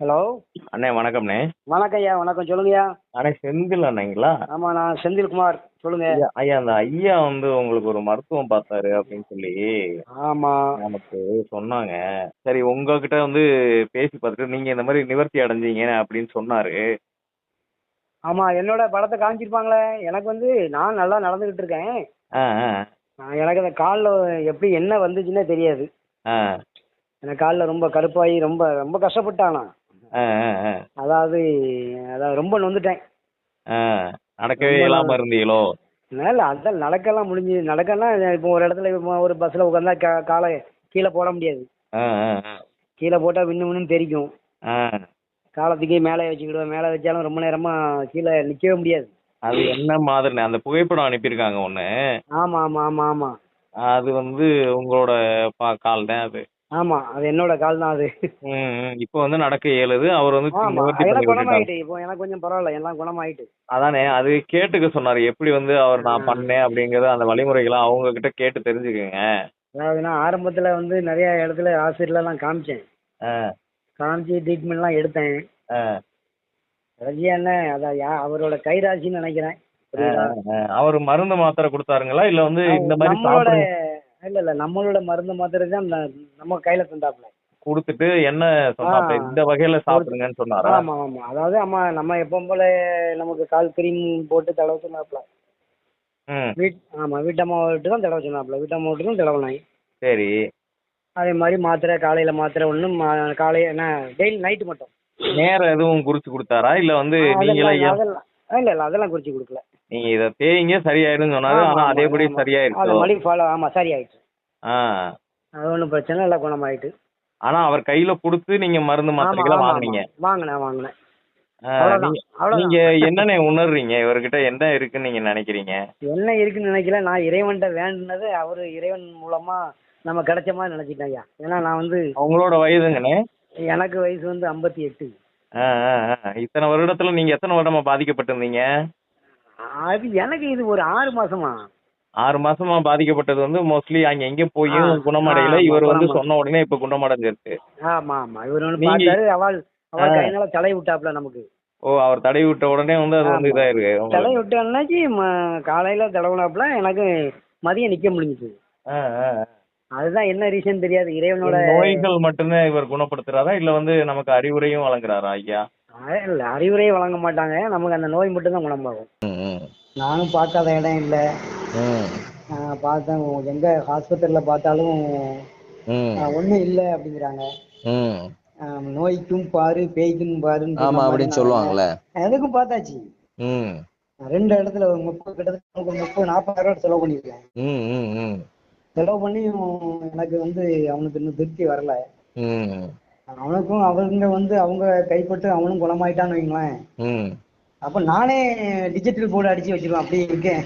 Hello? அண்ணே வணக்கம்ண்ணே. வணக்கம் ஐயா வணக்கம். சொல்லுங்கய்யா. அண்ணே செந்தில் அண்ணேங்களா ஆமா நான் செந்தில்குமார் சொல்லுங்க. ஐயா அந்த ஐயா வந்து உங்களுக்கு ஒரு மருத்துவம் பார்த்தாரு அப்படின்னு சொல்லி ஆமா. நமக்கு சொன்னாங்க. சரி உங்ககிட்ட வந்து பேசி பார்த்துட்டு நீங்க இந்த மாதிரி நிவர்த்தி அடைஞ்சீங்க அப்படின்னு சொன்னாரு. ஆமா என்னோட படத்தை காமிச்சிருப்பாங்களே. எனக்கு வந்து நான் நல்லா நடந்துகிட்டு இருக்கேன். எனக்கு அந்த காலில் எப்படி என்ன வந்துச்சுன்னே தெரியாது. எனக்கு காலில் ரொம்ப கருப்பாகி ரொம்ப ரொம்ப கஷ்டப்பட்டானா. அதாவது அதாவது ரொம்ப நொந்துட்டேன். நடக்கவே இல்லாம இருந்தீங்களோ? இல்லை அதான் நடக்கலாம் முடிஞ்சு நடக்கன்னா இப்போ ஒரு இடத்துல இப்போ ஒரு பஸ்ஸில் உட்காந்தா காலை கீழே போட முடியாது. கீழே போட்டால் விண்ணு விண்ணுன்னு தெரிக்கும் காலத்துக்கு மேலே வச்சுக்கிடுவேன். மேலே வச்சாலும் ரொம்ப நேரமாக கீழே நிற்கவே முடியாது. அது என்ன மாதிரி அந்த புகைப்படம் அனுப்பியிருக்காங்க ஒண்ணு. ஆமாம் ஆமாம் ஆமாம் ஆமாம் அது வந்து உங்களோட பா கால் தான் அது. ஆமாம் அது என்னோட கால் தான் அது. இப்போ வந்து நடக்க இயலுது. அவர் வந்து இப்போ எனக்கு கொஞ்சம் பரவாயில்ல. எல்லாம் குணமாயிட்டு. அதானே அது கேட்டுக்க சொன்னாரு. எப்படி வந்து அவர் நான். பண்ணேன் அப்படிங்கறத அந்த வழிமுறைகளை அவங்க கிட்ட கேட்டு தெரிஞ்சுக்கங்க. அதாவது நான் ஆரம்பத்தில் வந்து நிறைய இடத்துல ஹாஸ்பிட்டலெலாம் காமிச்சேன். ஆ, காமிச்சு ட்ரீட்மெண்ட்லாம் எடுத்தேன். ஆ, கடைசியா என்ன அதான் அவரோட கைராசின்னு நினைக்கிறேன். அவர் மருந்து மாத்திரை கொடுத்தாருங்களா? இல்ல வந்து இந்த மாதிரி இல்ல இல்ல நம்மளோட மருந்து மாத்திரை தான் நம்ம கையில தந்தாப்புல. கொடுத்துட்டு என்ன சொன்னாரு ஆ. இந்த வகையில சாப்பிடுங்கன்னு சொன்னாரா? ஆமா ஆமா அதாவது ஆமா நம்ம எப்பவும் போல நமக்கு கால் கிரீம் போட்டு தடவை சொன்னாப்புல. வீட் ஆமா வீட்டம்மா விட்டு தான் தடவை சொன்னாப்புல. வீட்டம்மா விட்டு தான் தடவினாங்க சரி. அதே மாதிரி மாத்திரை காலையில மாத்திரை ஒன்று காலையில என்ன டெய்லி நைட்டு மட்டும். நேரம் எதுவும் குறிச்சு கொடுத்தாரா? இல்ல வந்து நீங்களே இல்ல இல்ல அதெல்லாம் குறிச்சு கொடுக்கல. நீங்க இத தேய்ங்க சரியாயிடும் சொன்னாரு. ஆனா அதேபடி ஆமா. அது மறுபடியும் ஃபாலோ ஆமா சரி ஆயிடுச்சு ஆ. அது ஒன்றும் பிரச்சனை இல்லை குணமாயிட்டு. ஆனா அவர் கையில கொடுத்து நீங்க மருந்து மாத்திரைகளை வாங்குனீங்க. வாங்கினேன் வாங்கினேன். நீங்க என்னண்ணே உணர்றீங்க? இவர்கிட்ட என்ன இருக்குன்னு நீங்க நினைக்கிறீங்க? என்ன இருக்குன்னு நினைக்கல. நான் இறைவன்கிட்ட வேண்டினது அவரு இறைவன் மூலமா நம்ம கிடைச்ச மாதிரி நினைச்சிட்டேன் ஐயா ஏன்னா நான் வந்து உங்களோட வயதுங்கண்ணே. எனக்கு வயசு வந்து ஐம்பத்தி எட்டு. ஆ, ஆ, ஆ. இத்தனை வருடத்துல நீங்க எத்தனை வருடமா பாதிக்கப்பட்டிருந்தீங்க அது எனக்கு இது ஒரு ஆறு மாசமா ஆறு மாசமா பாதிக்கப்பட்டது வந்து மோஸ்ட்லி அங்க எங்க போயும் ஆ, குணமடையல ஆமா, இவர் வந்து சொன்ன உடனே இப்ப குணமடைஞ்சிருச்சு ஆமா ஆமா இவர் ஒன்று நீங்க- பார்த்தாரு அவள் அவள் ஆ. கையினால தலை விட்டாப்ல நமக்கு ஓ அவர் தடவி விட்ட உடனே வந்து அது வந்து ஆமா. இதாயிருக்கு தலை உங்களுக்கு. விட்ட அன்னைக்கு ம- காலையில தடவுனாப்புல எனக்கு மதியம் நிக்க முடிஞ்சுது ஆ, ஆ, ஆ. அதுதான் என்ன ரீசன் தெரியாது. இறைவனோட நோய்கள் மட்டும்தான் இவர் குணப்படுத்துறாரா? இல்ல வந்து நமக்கு அறிவுரையும் வழங்குறாரா ஐயா? இல்ல அறிவுரையே வழங்க மாட்டாங்க. நமக்கு அந்த நோய் மட்டும் தான் குணமாகும் நானும் பார்க்காத இடம் இல்லை. நான் பார்த்தேன். எங்க ஆஸ்பத்திரியில பார்த்தாலும் ஒன்றும் இல்லை அப்படிங்கிறாங்க. நோய்க்கும் பாரு பேய்க்கும் பாருன்னு ஆமா அப்படின்னு சொல்லுவாங்கல்ல. எதுக்கும் பார்த்தாச்சு. ரெண்டு இடத்துல ஒரு முப்பது கிட்டத்தட்ட முப்பது நாற்பதாயிரம் ரூபாய் செலவு ம். செலவு பண்ணியும் எனக்கு வந்து அவனுக்கு இன்னும் திருப்தி வரல. அவனுக்கும் அவங்க வந்து அவங்க கைப்பட்டு அவனும் குணமாயிட்டான்னு வைங்களேன். அப்ப நானே டிஜிட்டல் போர்டு அடிச்சு வச்சிருவேன் அப்படி இருக்கேன்.